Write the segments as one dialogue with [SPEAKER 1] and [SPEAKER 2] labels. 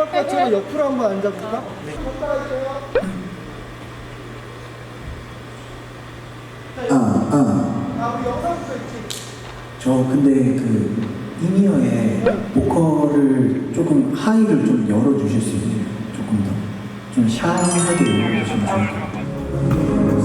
[SPEAKER 1] 그 뚜막같이 옆으로 한번 앉아볼까? 네.
[SPEAKER 2] 아, 아,
[SPEAKER 1] 아, 우리 영상부터 있지.
[SPEAKER 2] 저 근데 그 이니어의 보컬을 조금 하이를 좀 열어주실 수 있나요? 조금 더. 좀 샤이하게 열어주시면 좋을 것 같아요.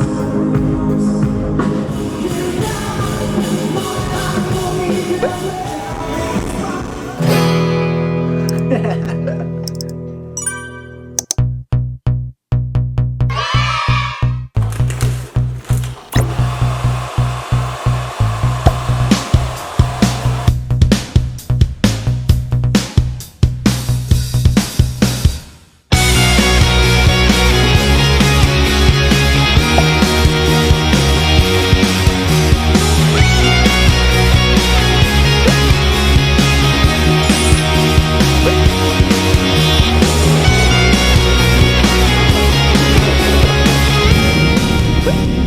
[SPEAKER 2] 어,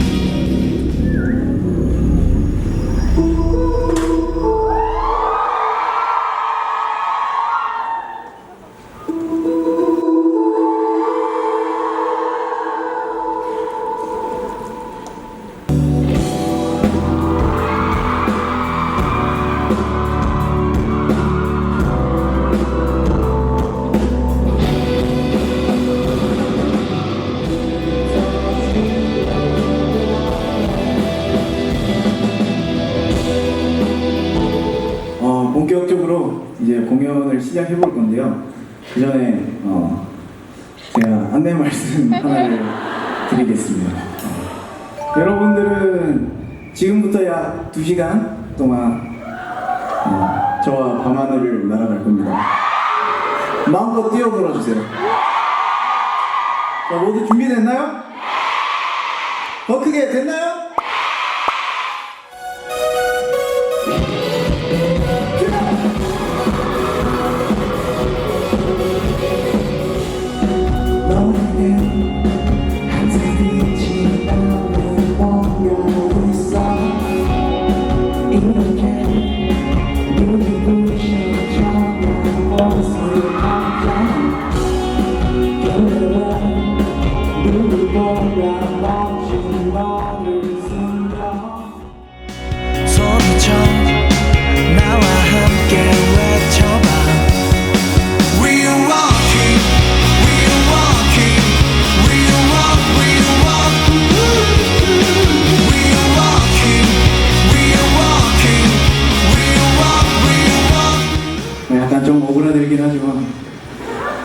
[SPEAKER 2] 본격적으로 이제 공연을 시작해 볼 건데요. 그 전에 어, 제가 안내 말씀 하나를 드리겠습니다. 어, 여러분들은 지금부터 약 2시간 동안 어, 저와 밤하늘을 날아갈 겁니다. 마음껏 뛰어 놀아 주세요. 자, 모두 준비됐나요? 더 크게 됐나요?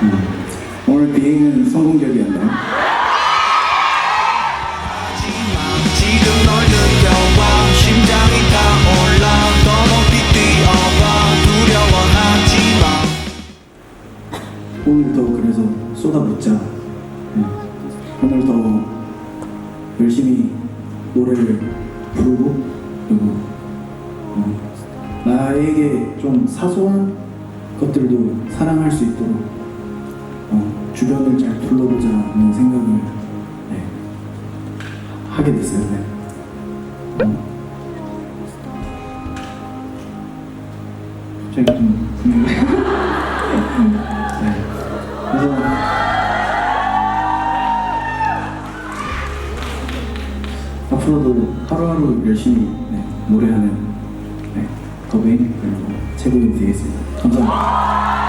[SPEAKER 2] 음, 오늘 비행은 성공적이었나요?
[SPEAKER 3] 지금 널 느껴와. 심장이 타올라. 더 높이 뛰어봐 두려워하지 마.
[SPEAKER 2] 오늘 더 그래서 쏟아붓자. 네. 오늘 더 열심히 노래를 부르고 그리고 어, 나에게 좀 사소한 것들도 사랑할 수 있도록 어, 주변을 잘 둘러보자는 생각을 네, 하게 됐어요. 네. 어. 갑자기 좀 분위기가 네. 그래서 앞으로도 하루하루 열심히 네, 노래하는 네, 더빙 그리고 최고인 되겠습니다. 감사합니다.